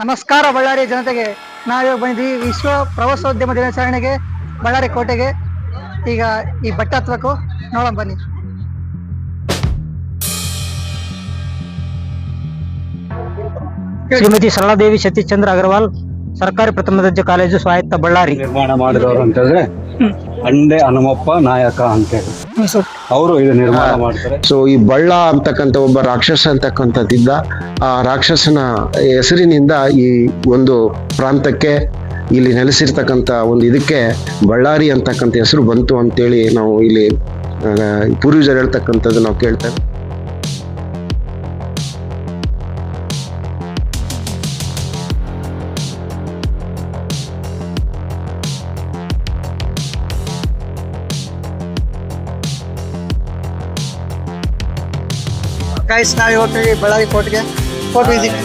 ನಮಸ್ಕಾರ ಬಳ್ಳಾರಿ ಜನತೆಗೆ. ನಾವಿವಾಗ ಬಂದಿದ್ದೀವಿ ವಿಶ್ವ ಪ್ರವಾಸೋದ್ಯಮ ದಿನಾಚರಣೆಗೆ ಬಳ್ಳಾರಿ ಕೋಟೆಗೆ. ಈಗ ಈ ಬಟ್ಟೆ ಹತ್ಬೇಕು ನೋಡೋಣ ಬನ್ನಿ. ಶ್ರೀಮತಿ ಸರಳಾದೇವಿ ಸತೀಶ್ಚಂದ್ರ ಅಗರ್ವಾಲ್ ಸರ್ಕಾರಿ ಪ್ರಥಮ ದರ್ಜೆ ಕಾಲೇಜು ಸ್ವಾಯತ್ತ ಬಳ್ಳಾರಿ. ನಿರ್ಮಾಣ ಮಾಡಿದವರು ಅಂತಂದ್ರೆ ಅಂಡೆ ಹನುಮಪ್ಪ ನಾಯಕ ಅಂತ ಹೇಳಿ. ಅವರು ಇದು ನಿರ್ಮಾಣ ಮಾಡ್ತಾರೆ. ಸೊ ಈ ಬಳ್ಳ ಅಂತಕ್ಕಂಥ ಒಬ್ಬ ರಾಕ್ಷಸ ಅಂತಕ್ಕಂಥದ್ದಿದ್ದ ಆ ರಾಕ್ಷಸನ ಹೆಸರಿನಿಂದ ಈ ಒಂದು ಪ್ರಾಂತಕ್ಕೆ ಇಲ್ಲಿ ನೆಲೆಸಿರ್ತಕ್ಕಂಥ ಒಂದು ಇದಕ್ಕೆ ಬಳ್ಳಾರಿ ಅಂತಕ್ಕಂಥ ಹೆಸರು ಬಂತು ಅಂತೇಳಿ ನಾವು ಇಲ್ಲಿ ಆ, ಪೂರ್ವಜರು ಹೇಳ್ತಕ್ಕಂಥದ್ದು ನಾವು ಕೇಳ್ತೇವೆ. ಗೈಸ್ ನಾವು ಹೋಗ್ತೀವಿ ಬಳ್ಳಾರಿ ಕೋಟೆಗೆ ಫೋರ್ಟ್ ವಿಸಿಟ್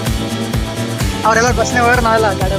ಅವರೆಲ್ಲ ಬಸ್ನೇ ಹೋಗ್ರೆ ನಾವೆಲ್ಲ ಗಾಡಿ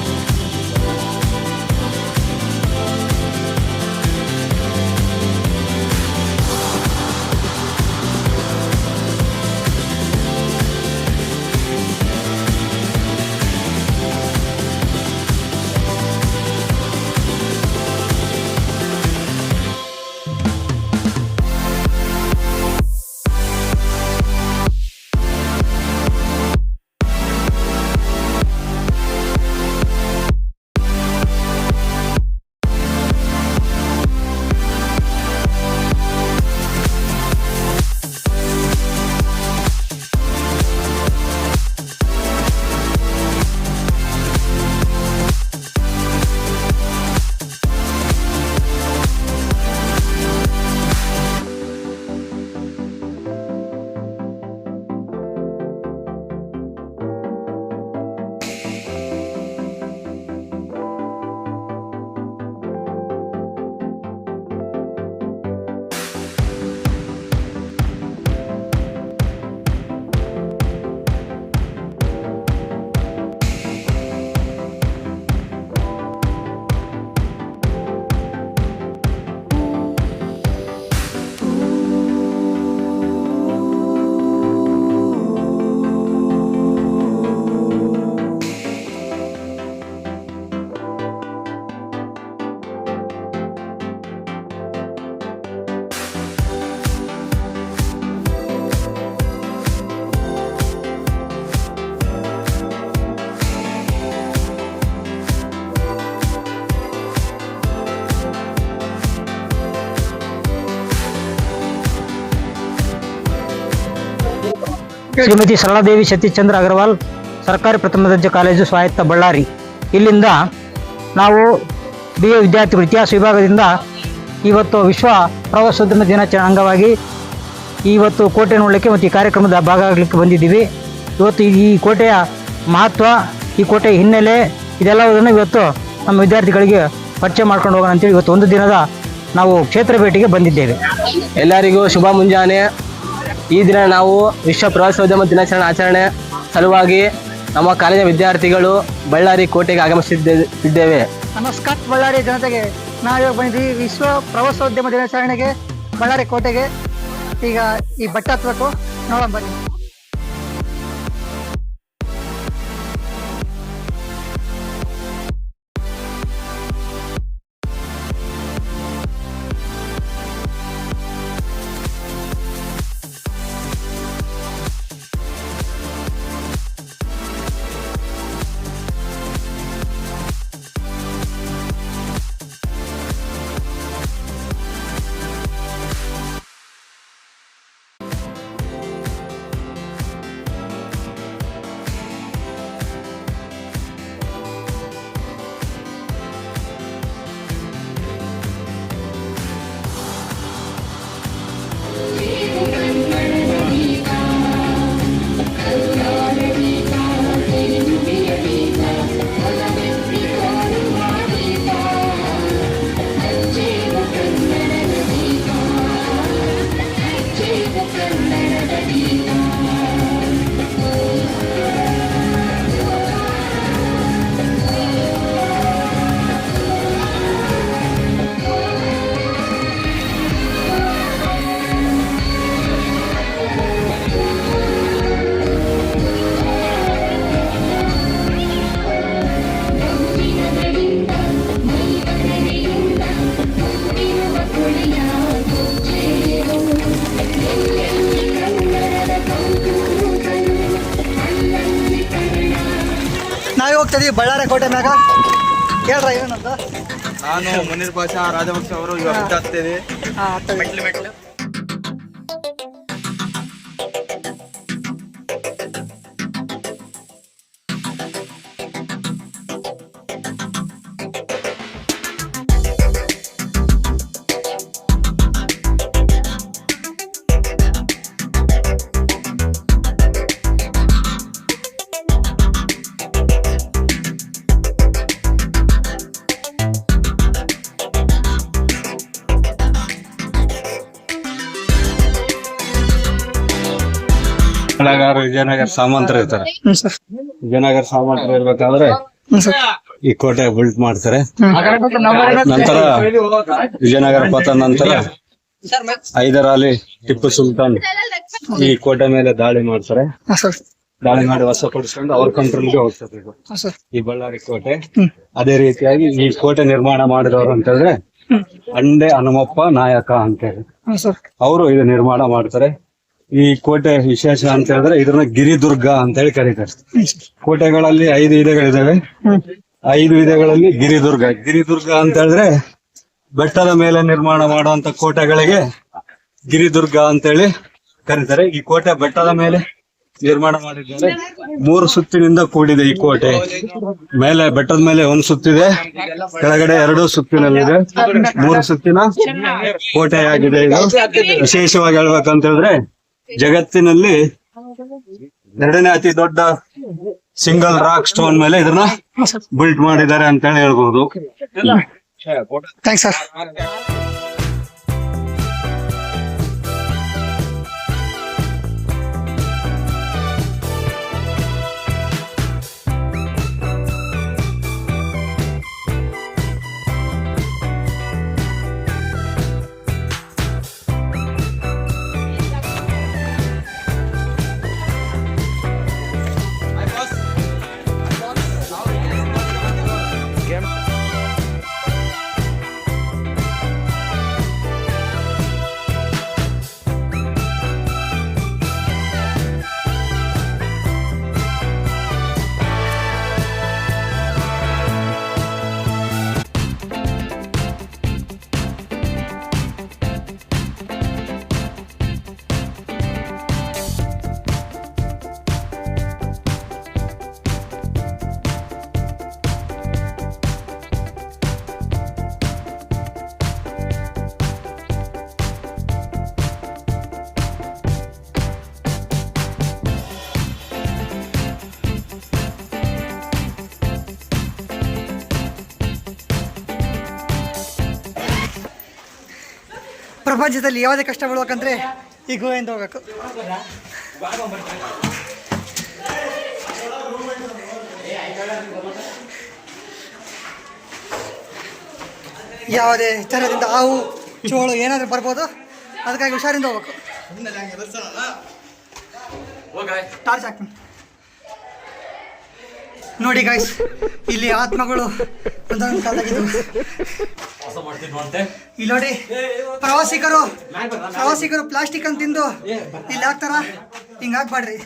ಶ್ರೀಮತಿ ಸರಳಾದೇವಿ ಸತೀಶ್ಚಂದ್ರ ಅಗರ್ವಾಲ್ ಸರ್ಕಾರಿ ಪ್ರಥಮ ದರ್ಜೆ ಕಾಲೇಜು ಸ್ವಾಯತ್ತ ಬಳ್ಳಾರಿ. ಇಲ್ಲಿಂದ ನಾವು ಬಿ ಎ ವಿದ್ಯಾರ್ಥಿಗಳು ಇತಿಹಾಸ ವಿಭಾಗದಿಂದ ಇವತ್ತು ವಿಶ್ವ ಪ್ರವಾಸೋದ್ಯಮ ದಿನಾಚರಣೆ ಅಂಗವಾಗಿ ಇವತ್ತು ಕೋಟೆ ನೋಡಲಿಕ್ಕೆ ಮತ್ತು ಈ ಕಾರ್ಯಕ್ರಮದ ಭಾಗ ಆಗಲಿಕ್ಕೆ ಬಂದಿದ್ದೀವಿ. ಇವತ್ತು ಈ ಕೋಟೆಯ ಮಹತ್ವ, ಈ ಕೋಟೆಯ ಹಿನ್ನೆಲೆ ಇದೆಲ್ಲವುದನ್ನು ಇವತ್ತು ನಮ್ಮ ವಿದ್ಯಾರ್ಥಿಗಳಿಗೆ ಪರಿಚಯ ಮಾಡ್ಕೊಂಡು ಹೋಗೋಣ ಅಂತೇಳಿ ಇವತ್ತು ಒಂದು ದಿನದ ನಾವು ಕ್ಷೇತ್ರ ಭೇಟಿಗೆ ಬಂದಿದ್ದೇವೆ. ಎಲ್ಲರಿಗೂ ಶುಭ ಮುಂಜಾನೆ. ಈ ದಿನ ನಾವು ವಿಶ್ವ ಪ್ರವಾಸೋದ್ಯಮ ದಿನಾಚರಣೆ ಆಚರಣೆ ಸಲುವಾಗಿ ನಮ್ಮ ಕಾಲೇಜಿನ ವಿದ್ಯಾರ್ಥಿಗಳು ಬಳ್ಳಾರಿ ಕೋಟೆಗೆ ಆಗಮಿಸಿದ್ದೇವೆ ನಮಸ್ಕಾರ ಬಳ್ಳಾರಿ ಜನತೆಗೆ. ನಾವಿವಾಗ ಬಂದಿದ್ದೀವಿ ವಿಶ್ವ ಪ್ರವಾಸೋದ್ಯಮ ದಿನಾಚರಣೆಗೆ ಬಳ್ಳಾರಿ ಕೋಟೆಗೆ. ಈಗ ಈ ಬಟ್ಟೆ ಹತ್ಬೇಕು ನೋಡೋಣ ಬನ್ನಿ. ಕೋಟೆ ಮ್ಯಾಗ? ಕೇಳ್ರ ಏನಂತ? ನಾನು ಮುನೀರ್ ಭಾಷಾ ರಾಜವಂಶ ಅವರು ಇವಾಗ ಹುಟ್ಟಾಗ್ತೇವೆ ಬೆಳಗಾರ ವಿಜಯನಗರ ಸಾಮಂತರು ಇರ್ತಾರೆ. ವಿಜಯನಗರ ಸಾಮಂತರ ಇರ್ಬೇಕಾದ್ರೆ ಈ ಕೋಟೆ ಬಿಲ್ಟ್ ಮಾಡ್ತಾರೆ. ನಂತರ ವಿಜಯನಗರ ಪತನ ನಂತರ ಹೈದರಾಲಿ ಟಿಪ್ಪು ಸುಲ್ತಾನ್ ಈ ಕೋಟೆ ಮೇಲೆ ದಾಳಿ ಮಾಡ್ತಾರೆ. ದಾಳಿ ಮಾಡಿ ವಶಪಡಿಸ್ಕೊಂಡು ಅವ್ರ ಕಂಟ್ರೋಲ್ಗೆ ಹೋಗ್ತದೆ ಇದು. ಈ ಬಳ್ಳಾರಿ ಕೋಟೆ. ಅದೇ ರೀತಿಯಾಗಿ ಈ ಕೋಟೆ ನಿರ್ಮಾಣ ಮಾಡಿದವರು ಅಂತ ಹೇಳಿದ್ರೆ ಅಂಡೆ ಹನುಮಪ್ಪ ನಾಯಕ ಅಂತ ಹೇಳಿ. ಅವರು ಇದು ನಿರ್ಮಾಣ ಮಾಡ್ತಾರೆ. ಈ ಕೋಟೆ ವಿಶೇಷ ಅಂತ ಹೇಳಿದ್ರೆ ಇದನ್ನ ಗಿರಿದುರ್ಗ ಅಂತ ಹೇಳಿ ಕರೀತಾರೆ. ಕೋಟೆಗಳಲ್ಲಿ ಐದು ವಿಧಗಳಿದಾವೆ. ಐದು ವಿಧಗಳಲ್ಲಿ ಗಿರಿದುರ್ಗ. ಗಿರಿದುರ್ಗ ಅಂತ ಹೇಳಿದ್ರೆ ಬೆಟ್ಟದ ಮೇಲೆ ನಿರ್ಮಾಣ ಮಾಡುವಂತ ಕೋಟೆಗಳಿಗೆ ಗಿರಿದುರ್ಗ ಅಂತ ಹೇಳಿ ಕರೀತಾರೆ. ಈ ಕೋಟೆ ಬೆಟ್ಟದ ಮೇಲೆ ನಿರ್ಮಾಣ ಮಾಡಿದ್ದಾರೆ. ಮೂರು ಸುತ್ತಿನಿಂದ ಕೂಡಿದೆ ಈ ಕೋಟೆ. ಮೇಲೆ, ಬೆಟ್ಟದ ಮೇಲೆ ಒಂದು ಸುತ್ತಿದೆ. ಕೆಳಗಡೆ ಎರಡು ಸುತ್ತಿನಲ್ಲಿದೆ. ಮೂರು ಸುತ್ತಿನ ಕೋಟೆಯಾಗಿದೆ ಇದು. ವಿಶೇಷವಾಗಿ ಹೇಳ್ಬೇಕಂತ ಹೇಳಿದ್ರೆ ಜಗತ್ತಿನಲ್ಲಿ ಎರಡನೇ ಅತಿ ದೊಡ್ಡ ಸಿಂಗಲ್ ರಾಕ್ ಸ್ಟೋನ್ ಮೇಲೆ ಇದನ್ನ ಬಿಲ್ಟ್ ಮಾಡಿದ್ದಾರೆ ಅಂತ ಹೇಳಿ ಹೇಳ್ಬೋದು. ಥ್ಯಾಂಕ್ಸ್ ಸರ್ ಪ್ರಪಂಚದಲ್ಲಿ ಯಾವುದೇ ಕಷ್ಟ ಬೀಳ್ಬೇಕಂದ್ರೆ ಈ ಗುಹೆಯಿಂದ ಹೋಗಬೇಕು. ಯಾವುದೇ ಥರದಿಂದ ಹಾವು ಚೋಳು ಏನಾದರೂ ಬರ್ಬೋದು ಅದಕ್ಕಾಗಿ ಹುಷಾರಿಂದ ಹೋಗ್ಬೇಕು. ಟಾರ್ಚ್ ಹಾಕ್ತೀನಿ. ನೋಡಿ ಗಾಯ್ಸ್ ಇಲ್ಲಿ ಆತ್ಮಗಳು ಒಂದೊಂದು ಕಾಲಾಗಿದ್ದು ಇಲ್ಲಿ ನೋಡಿ ಪ್ರವಾಸಿಗರು ಪ್ರವಾಸಿಗರು ಪ್ಲಾಸ್ಟಿಕ್ ಅಂತ ತಿಂದು ಇಲ್ಲಿ ಹಾಕ್ತಾರ? ಹಿಂಗ ಹಾಕ್ಬಾಡ್ರಿ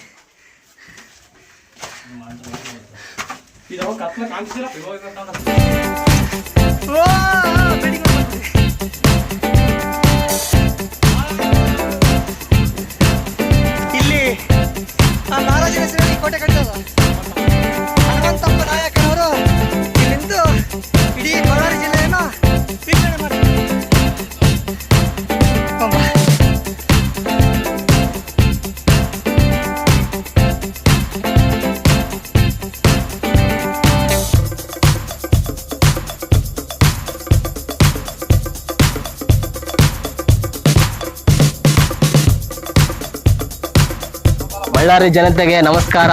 ಬಳ್ಳಾರಿ ಜನತೆಗೆ ನಮಸ್ಕಾರ.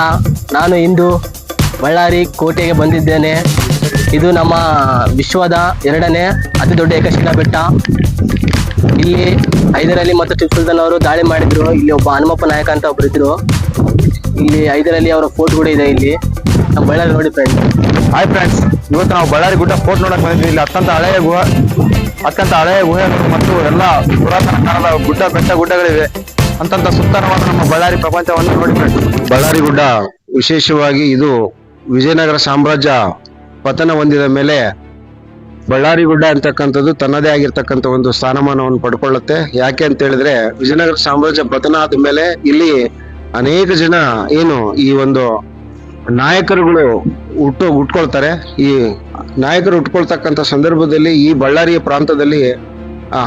ನಾನು ಇಂದು ಬಳ್ಳಾರಿ ಕೋಟೆಗೆ ಬಂದಿದ್ದೇನೆ. ಇದು ನಮ್ಮ ವಿಶ್ವದ ಎರಡನೇ ಅತಿ ದೊಡ್ಡ ಏಕಶಿಲಾ ಬೆಟ್ಟ. ಇಲ್ಲಿ ಹೈದರಾಲಿ ಮತ್ತು ಟಿಪ್ಪು ಸುಲ್ತಾನ್ ಅವರು ದಾಳಿ ಮಾಡಿದ್ರು. ಇಲ್ಲಿ ಒಬ್ಬ ಹನುಮಪ್ಪ ನಾಯಕ ಅಂತ ಒಬ್ರು ಇದ್ರು. ಇಲ್ಲಿ ಹೈದರಾಲಿ ಅವರ ಫೋರ್ಟ್ ಕೂಡ ಇದೆ ಇಲ್ಲಿ. ನಮ್ಮ ಬಳ್ಳಾರಿ ನೋಡಿ ಫ್ರೆಂಡ್ಸ್ ಹಾಯ್ ಫ್ರೆಂಡ್ಸ್ ಇವತ್ತು ನಾವು ಬಳ್ಳಾರಿ ಗುಡ್ಡ ಫೋರ್ಟ್ ನೋಡಕ್ ಬಂದಿದ್ವಿ. ಇಲ್ಲಿ ಅತ್ಯಂತ ಹಳೆಯ ಗುಹೆ, ಅತ್ಯಂತ ಹಳೆಯ ಗುಹೆ ಮತ್ತು ಎಲ್ಲ ಪುರಾತನ ಕಾಲದ ಗುಡ್ಡ ಬೆಟ್ಟ ಗುಡ್ಡಗಳಿವೆ. ಅಂತಂತ ಸುಂದರವಾದ ನಮ್ಮ ಬಳ್ಳಾರಿ ಪ್ರಪಂಚವನ್ನು ನೋಡಿ ಬಳ್ಳಾರಿ ಗುಡ್ಡ ವಿಶೇಷವಾಗಿ ಇದು ವಿಜಯನಗರ ಸಾಮ್ರಾಜ್ಯ ಪತನ ಹೊಂದಿದ ಮೇಲೆ ಬಳ್ಳಾರಿ ಗುಡ್ಡ ಅಂತಕ್ಕಂಥದ್ದು ತನ್ನದೇ ಆಗಿರ್ತಕ್ಕಂಥ ಒಂದು ಸ್ಥಾನಮಾನವನ್ನು ಪಡ್ಕೊಳ್ಳುತ್ತೆ. ಯಾಕೆ ಅಂತ ಹೇಳಿದ್ರೆ, ವಿಜಯನಗರ ಸಾಮ್ರಾಜ್ಯ ಪತನ ಆದ ಮೇಲೆ ಇಲ್ಲಿ ಅನೇಕ ಜನ ಏನು ಈ ಒಂದು ನಾಯಕರುಗಳು ಹುಟ್ಟು ಹುಟ್ಕೊಳ್ತಾರೆ. ಈ ನಾಯಕರು ಹುಟ್ಕೊಳ್ತಕ್ಕಂಥ ಸಂದರ್ಭದಲ್ಲಿ ಈ ಬಳ್ಳಾರಿಯ ಪ್ರಾಂತದಲ್ಲಿ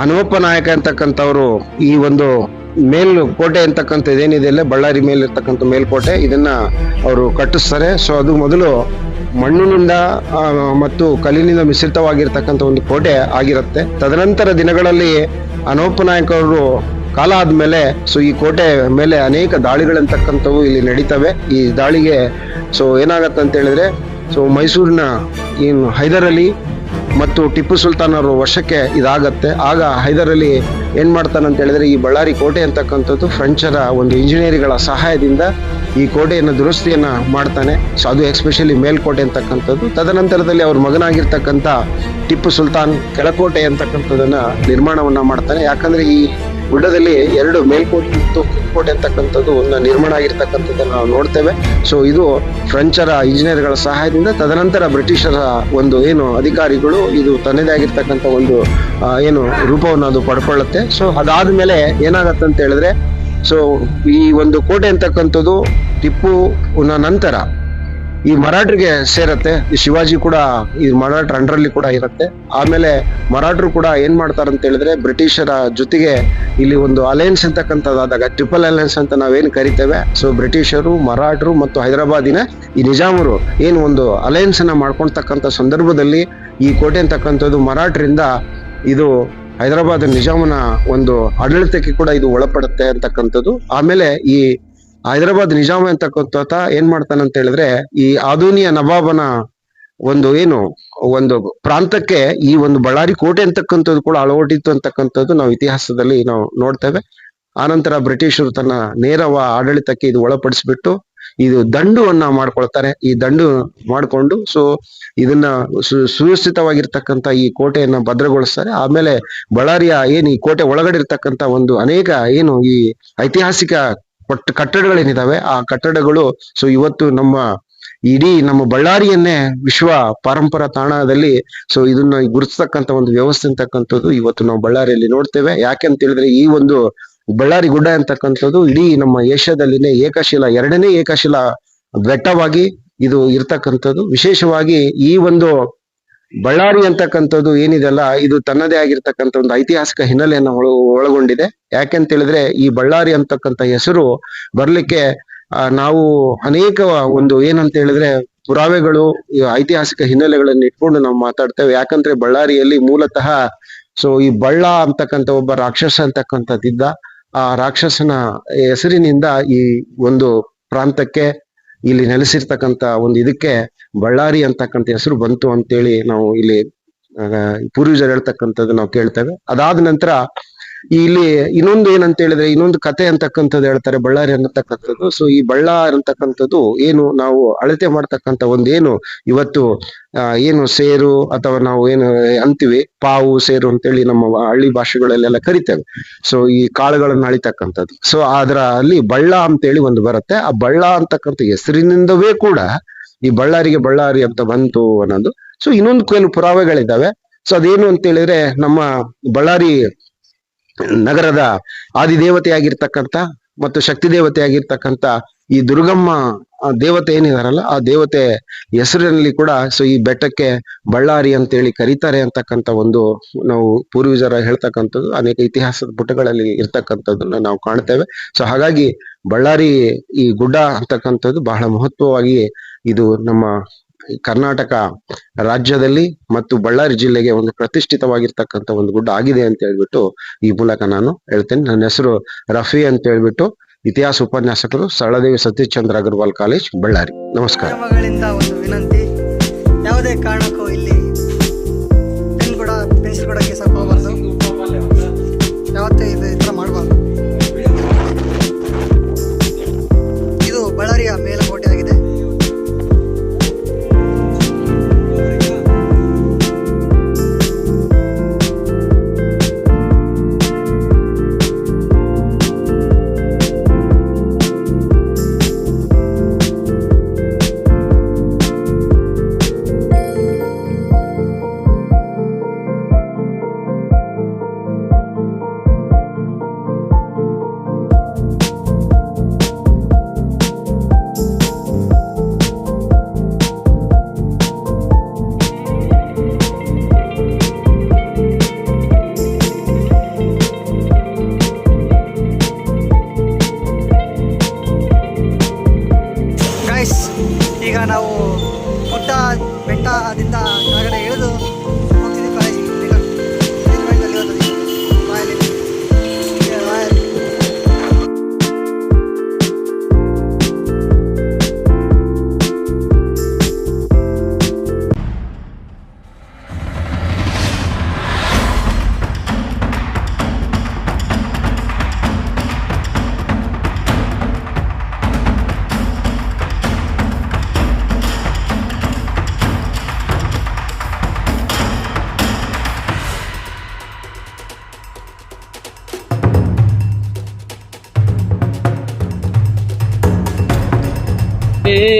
ಹನುಮಪ್ಪ ನಾಯಕ ಅಂತಕ್ಕಂಥವ್ರು ಈ ಒಂದು ಮೇಲ್ ಕೋಟೆ ಅಂತಕ್ಕಂಥದ್ದು ಏನಿದೆ ಬಳ್ಳಾರಿ ಮೇಲೆ ಇರ್ತಕ್ಕಂಥ ಮೇಲ್ಕೋಟೆ, ಇದನ್ನ ಅವರು ಕಟ್ಟಿಸ್ತಾರೆ. ಸೊ ಅದು ಮೊದಲು ಮಣ್ಣಿನಿಂದ ಮತ್ತು ಕಲ್ಲಿನಿಂದ ಮಿಶ್ರಿತವಾಗಿರ್ತಕ್ಕಂಥ ಒಂದು ಕೋಟೆ ಆಗಿರುತ್ತೆ. ತದನಂತರ ದಿನಗಳಲ್ಲಿ ಅನೋಪ ನಾಯಕ ಅವರು ಕಾಲ ಆದ್ಮೇಲೆ ಸೊ ಈ ಕೋಟೆ ಮೇಲೆ ಅನೇಕ ದಾಳಿಗಳಂತಕ್ಕಂಥವು ಇಲ್ಲಿ ನಡೀತವೆ. ಈ ದಾಳಿಗೆ ಸೊ ಏನಾಗತ್ತೆ ಅಂತ ಹೇಳಿದ್ರೆ ಸೊ ಮೈಸೂರಿನ, ಏನು, ಹೈದರ್ ಅಲಿ ಮತ್ತು ಟಿಪ್ಪು ಸುಲ್ತಾನ್ ಅವರ ವಶಕ್ಕೆ ಇದಾಗತ್ತೆ. ಆಗ ಹೈದರಲ್ಲಿ ಏನು ಮಾಡ್ತಾನೆ ಅಂತ ಹೇಳಿದ್ರೆ, ಈ ಬಳ್ಳಾರಿ ಕೋಟೆ ಅಂತಕ್ಕಂಥದ್ದು ಫ್ರೆಂಚರ ಒಂದು ಇಂಜಿನಿಯರಿಗಳ ಸಹಾಯದಿಂದ ಈ ಕೋಟೆಯನ್ನು ದುರಸ್ತಿಯನ್ನ ಮಾಡ್ತಾನೆ. ಸೊ ಅದು ಎಕ್ಸ್ಪೆಷಲಿ ಮೇಲ್ಕೋಟೆ ಅಂತಕ್ಕಂಥದ್ದು. ತದನಂತರದಲ್ಲಿ ಅವ್ರ ಮಗನಾಗಿರ್ತಕ್ಕಂಥ ಟಿಪ್ಪು ಸುಲ್ತಾನ್ ಕೆಳಕೋಟೆ ಅಂತಕ್ಕಂಥದ್ದನ್ನ ನಿರ್ಮಾಣವನ್ನ ಮಾಡ್ತಾನೆ. ಯಾಕಂದ್ರೆ ಈ ಗುಡ್ಡದಲ್ಲಿ ಎರಡು ಮೇಲ್ಕೋಟೆ ಮತ್ತು ಕೀಳ್ಕೋಟೆ ಅಂತಕ್ಕಂಥದ್ದು ನಿರ್ಮಾಣ ಆಗಿರ್ತಕ್ಕಂಥದ್ದನ್ನು ನಾವು ನೋಡ್ತೇವೆ. ಸೊ ಇದು ಫ್ರೆಂಚರ ಇಂಜಿನಿಯರ್ಗಳ ಸಹಾಯದಿಂದ ತದನಂತರ ಬ್ರಿಟಿಷರ ಒಂದು ಏನು ಅಧಿಕಾರಿಗಳು ಇದು ತನ್ನದೇ ಆಗಿರ್ತಕ್ಕಂಥ ಒಂದು ಏನು ರೂಪವನ್ನು ಅದು ಪಡ್ಕೊಳ್ಳುತ್ತೆ. ಸೊ ಅದಾದ ಮೇಲೆ ಏನಾಗತ್ತೆ ಅಂತ ಹೇಳಿದ್ರೆ ಸೊ ಈ ಒಂದು ಕೋಟೆ ಅಂತಕ್ಕಂಥದ್ದು ಟಿಪ್ಪುನ ನಂತರ ಈ ಮರಾಠರಿಗೆ ಸೇರತ್ತೆ. ಈ ಶಿವಾಜಿ ಕೂಡ ಈ ಮರಾಠರ ಅಂಡರಲ್ಲಿ ಕೂಡ ಇರುತ್ತೆ. ಆಮೇಲೆ ಮರಾಠರು ಕೂಡ ಏನ್ ಮಾಡ್ತಾರೆ ಅಂತ ಹೇಳಿದ್ರೆ ಬ್ರಿಟಿಷರ ಜೊತೆಗೆ ಇಲ್ಲಿ ಒಂದು ಅಲಯನ್ಸ್ ಅಂತಕ್ಕಂಥದ್ದಾದಾಗ ಟ್ರಿಪಲ್ ಅಲಯನ್ಸ್ ಅಂತ ನಾವೇನು ಕರಿತೇವೆ. ಸೊ ಬ್ರಿಟಿಷರು, ಮರಾಠರು ಮತ್ತು ಹೈದರಾಬಾದಿನ ಈ ನಿಜಾಮರು ಏನು ಒಂದು ಅಲಯನ್ಸ್ ಅನ್ನ ಮಾಡ್ಕೊಳ್ತಕ್ಕಂಥ ಸಂದರ್ಭದಲ್ಲಿ ಈ ಕೋಟೆ ಅಂತಕ್ಕಂಥದ್ದು ಮರಾಠರಿಂದ ಇದು ಹೈದರಾಬಾದ್ ನಿಜಾಮನ ಒಂದು ಆಡಳಿತಕ್ಕೆ ಕೂಡ ಇದು ಒಳಪಡುತ್ತೆ ಅಂತಕ್ಕಂಥದ್ದು. ಆಮೇಲೆ ಈ ಹೈದರಾಬಾದ್ ನಿಜಾಮ ಅಂತಕ್ಕಂಥ ಏನ್ ಮಾಡ್ತಾನೆ ಅಂತ ಹೇಳಿದ್ರೆ ಈ ಆಧುನಿಯ ನವಾಬನ ಒಂದು ಏನು, ಒಂದು ಪ್ರಾಂತಕ್ಕೆ ಈ ಒಂದು ಬಳ್ಳಾರಿ ಕೋಟೆ ಅಂತಕ್ಕಂಥದ್ದು ಕೂಡ ಅಳವಡಿತ್ತು ಅಂತಕ್ಕಂಥದ್ದು ನಾವು ಇತಿಹಾಸದಲ್ಲಿ ನಾವು ನೋಡ್ತೇವೆ. ಆನಂತರ ಬ್ರಿಟಿಷರು ತನ್ನ ನೇರವ ಆಡಳಿತಕ್ಕೆ ಇದು ಒಳಪಡಿಸ್ಬಿಟ್ಟು ಇದು ದಂಡುವನ್ನ ಮಾಡ್ಕೊಳ್ತಾರೆ. ಈ ದಂಡು ಮಾಡ್ಕೊಂಡು ಸೊ ಇದನ್ನ ಸುವ್ಯವಸ್ಥಿತವಾಗಿರ್ತಕ್ಕಂಥ ಈ ಕೋಟೆಯನ್ನ ಭದ್ರಗೊಳಿಸ್ತಾರೆ. ಆಮೇಲೆ ಬಳ್ಳಾರಿಯ ಏನು ಈ ಕೋಟೆ ಒಳಗಡೆ ಇರ್ತಕ್ಕಂಥ ಒಂದು ಅನೇಕ ಏನು ಈ ಐತಿಹಾಸಿಕ ಪಟ್ ಕಟ್ಟಡಗಳೇನಿದಾವೆ, ಆ ಕಟ್ಟಡಗಳು ಸೊ ಇವತ್ತು ನಮ್ಮ ಇಡೀ ನಮ್ಮ ಬಳ್ಳಾರಿಯನ್ನೇ ವಿಶ್ವ ಪರಂಪರಾ ತಾಣದಲ್ಲಿ ಸೊ ಇದನ್ನ ಗುರುತಿಸ್ತಕ್ಕಂತ ಒಂದು ವ್ಯವಸ್ಥೆ ಅಂತಕ್ಕಂಥದ್ದು ಇವತ್ತು ನಾವು ಬಳ್ಳಾರಿಯಲ್ಲಿ ನೋಡ್ತೇವೆ. ಯಾಕೆ ಅಂತ ಹೇಳಿದ್ರೆ ಈ ಒಂದು ಬಳ್ಳಾರಿ ಗುಡ್ಡ ಅಂತಕ್ಕಂಥದ್ದು ಇಡೀ ನಮ್ಮ ಏಷ್ಯಾದಲ್ಲಿನೇ ಏಕಶಿಲಾ, ಎರಡನೇ ಏಕಶಿಲಾ ಬೆಟ್ಟವಾಗಿ ಇದು ಇರ್ತಕ್ಕಂಥದ್ದು. ವಿಶೇಷವಾಗಿ ಈ ಒಂದು ಬಳ್ಳಾರಿ ಅಂತಕ್ಕಂಥದ್ದು ಏನಿದೆಲ್ಲ, ಇದು ತನ್ನದೇ ಆಗಿರ್ತಕ್ಕಂಥ ಒಂದು ಐತಿಹಾಸಿಕ ಹಿನ್ನೆಲೆಯನ್ನು ಒಳ- ಒಳಗೊಂಡಿದೆ. ಯಾಕೆಂತ ಹೇಳಿದ್ರೆ, ಈ ಬಳ್ಳಾರಿ ಅಂತಕ್ಕಂಥ ಹೆಸರು ಬರ್ಲಿಕ್ಕೆ ನಾವು ಅನೇಕ ಒಂದು ಏನಂತ ಹೇಳಿದ್ರೆ, ಪುರಾವೆಗಳು ಐತಿಹಾಸಿಕ ಹಿನ್ನೆಲೆಗಳನ್ನು ಇಟ್ಕೊಂಡು ನಾವು ಮಾತಾಡ್ತೇವೆ. ಯಾಕಂದ್ರೆ ಬಳ್ಳಾರಿಯಲ್ಲಿ ಮೂಲತಃ, ಸೊ ಈ ಬಳ್ಳ ಅಂತಕ್ಕಂಥ ಒಬ್ಬ ರಾಕ್ಷಸ ಅಂತಕ್ಕಂಥದ್ದಿದ್ದ, ಆ ರಾಕ್ಷಸನ ಹೆಸರಿನಿಂದ ಈ ಒಂದು ಪ್ರಾಂತಕ್ಕೆ ಇಲ್ಲಿ ನೆಲೆಸಿರ್ತಕ್ಕಂಥ ಒಂದು ಇದಕ್ಕೆ ಬಳ್ಳಾರಿ ಅಂತಕ್ಕಂಥ ಹೆಸರು ಬಂತು ಅಂತೇಳಿ ನಾವು ಇಲ್ಲಿ ಪೂರ್ವಜರು ಹೇಳ್ತಕ್ಕಂಥದ್ದು ನಾವು ಕೇಳ್ತೇವೆ. ಅದಾದ ನಂತರ ಇಲ್ಲಿ ಇನ್ನೊಂದು ಏನಂತ ಹೇಳಿದ್ರೆ, ಇನ್ನೊಂದು ಕತೆ ಅಂತಕ್ಕಂಥದ್ದು ಹೇಳ್ತಾರೆ, ಬಳ್ಳಾರಿ ಅನ್ನತಕ್ಕಂಥದ್ದು. ಸೊ ಈ ಬಳ್ಳಾರಿ ಅಂತಕ್ಕಂಥದ್ದು ಏನು ನಾವು ಅಳತೆ ಮಾಡ್ತಕ್ಕಂಥ ಏನು ಇವತ್ತು ಏನು ಸೇರು ಅಥವಾ ನಾವು ಏನು ಅಂತೀವಿ, ಪಾವು ಸೇರು ಅಂತೇಳಿ ನಮ್ಮ ಹಳ್ಳಿ ಭಾಷೆಗಳಲ್ಲೆಲ್ಲ ಕರಿತೇವೆ. ಸೊ ಈ ಕಾಳುಗಳನ್ನು ಅಳಿತಕ್ಕಂಥದ್ದು. ಸೊ ಅದರ ಅಲ್ಲಿ ಬಳ್ಳ ಅಂತೇಳಿ ಒಂದು ಬರುತ್ತೆ. ಆ ಬಳ್ಳ ಅಂತಕ್ಕಂಥ ಹೆಸರಿನಿಂದವೇ ಕೂಡ ಈ ಬಳ್ಳಾರಿಗೆ ಬಳ್ಳಾರಿ ಅಂತ ಬಂತು ಅನ್ನೋದು. ಸೊ ಇನ್ನೊಂದು ಕೆಲವು ಪುರಾವೆಗಳಿದ್ದಾವೆ. ಸೊ ಅದೇನು ಅಂತ ಹೇಳಿದ್ರೆ ನಮ್ಮ ಬಳ್ಳಾರಿ ನಗರದ ಆದಿದೇವತೆಯಾಗಿರ್ತಕ್ಕಂಥ ಮತ್ತು ಶಕ್ತಿ ದೇವತೆಯಾಗಿರ್ತಕ್ಕಂಥ ಈ ದುರ್ಗಮ್ಮ ದೇವತೆ ಏನಿದಾರಲ್ಲ, ಆ ದೇವತೆ ಹೆಸರಿನಲ್ಲಿ ಕೂಡ ಸೊ ಈ ಬೆಟ್ಟಕ್ಕೆ ಬಳ್ಳಾರಿ ಅಂತೇಳಿ ಕರೀತಾರೆ ಅಂತಕ್ಕಂಥ ಒಂದು ನಾವು ಪೂರ್ವಜರ ಹೇಳ್ತಕ್ಕಂಥದ್ದು, ಅನೇಕ ಇತಿಹಾಸದ ಪುಟಗಳಲ್ಲಿ ಇರ್ತಕ್ಕಂಥದ್ದನ್ನ ನಾವು ಕಾಣ್ತೇವೆ. ಸೊ ಹಾಗಾಗಿ ಬಳ್ಳಾರಿ ಈ ಗುಡ್ಡ ಅಂತಕ್ಕಂಥದ್ದು ಬಹಳ ಮಹತ್ವವಾಗಿ ಇದು ನಮ್ಮ ಕರ್ನಾಟಕ ರಾಜ್ಯದಲ್ಲಿ ಮತ್ತು ಬಳ್ಳಾರಿ ಜಿಲ್ಲೆಗೆ ಒಂದು ಪ್ರತಿಷ್ಠಿತವಾಗಿರ್ತಕ್ಕಂಥ ಒಂದು ಗುಡ್ಡ ಆಗಿದೆ ಅಂತ ಹೇಳ್ಬಿಟ್ಟು ಈ ಮೂಲಕ ನಾನು ಹೇಳ್ತೇನೆ. ನನ್ನ ಹೆಸರು ರಫಿ ಅಂತ ಹೇಳ್ಬಿಟ್ಟು ಇತಿಹಾಸ ಉಪನ್ಯಾಸಕರು ಸರಳದೇವಿ ಸತೀಶ್ಚಂದ್ರ ಅಗರ್ವಾಲ್ ಕಾಲೇಜ್, ಬಳ್ಳಾರಿ. ನಮಸ್ಕಾರ. ಒಂದು ವಿನಂತಿ. ಯಾವುದೇ ಕಾರಣಕ್ಕೂ ಇಲ್ಲಿ ಪೆನ್ಸಿಲ್ ಕೂಡ ಕಿಸಕ್ಕೆ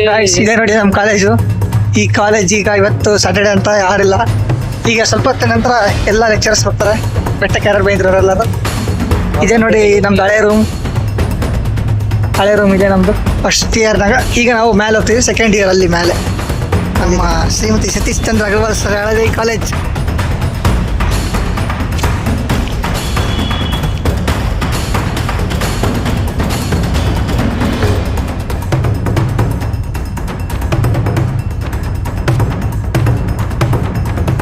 ಗಾಯ್ಸ್ ಇದೆ ನೋಡಿ ನಮ್ಮ ಕಾಲೇಜು ಈ ಕಾಲೇಜ್ ಈಗ ಇವತ್ತು ಸಾಟರ್ಡೆ ಅಂತ ಯಾರಿಲ್ಲ. ಈಗ ಸ್ವಲ್ಪ ಹೊತ್ತಿನ ನಂತರ ಎಲ್ಲ ಲೆಕ್ಚರ್ಸ್ ಬರ್ತಾರೆ. ಬೆಟ್ಟಕ್ಕೆ ಯಾರು ಬೈದ್ರು ಅವರೆಲ್ಲರೂ. ಇದೆ ನೋಡಿ ನಮ್ದು ಹಳೆ ರೂಮ್ ಹಳೆ ರೂಮ್ ಇದೆ ನಮ್ದು. ಫಸ್ಟ್ ಇಯರ್ನಾಗ ಈಗ ನಾವು ಮೇಲೆ ಹೋಗ್ತೀವಿ ಸೆಕೆಂಡ್ ಇಯರ್ ಅಲ್ಲಿ ಮೇಲೆ ನಮ್ಮ ಶ್ರೀಮತಿ ಸತೀಶ್ ಚಂದ್ರ ಅಗರ್ವಾಲ್ ಸರ್ ಹಳದಿ ಕಾಲೇಜ್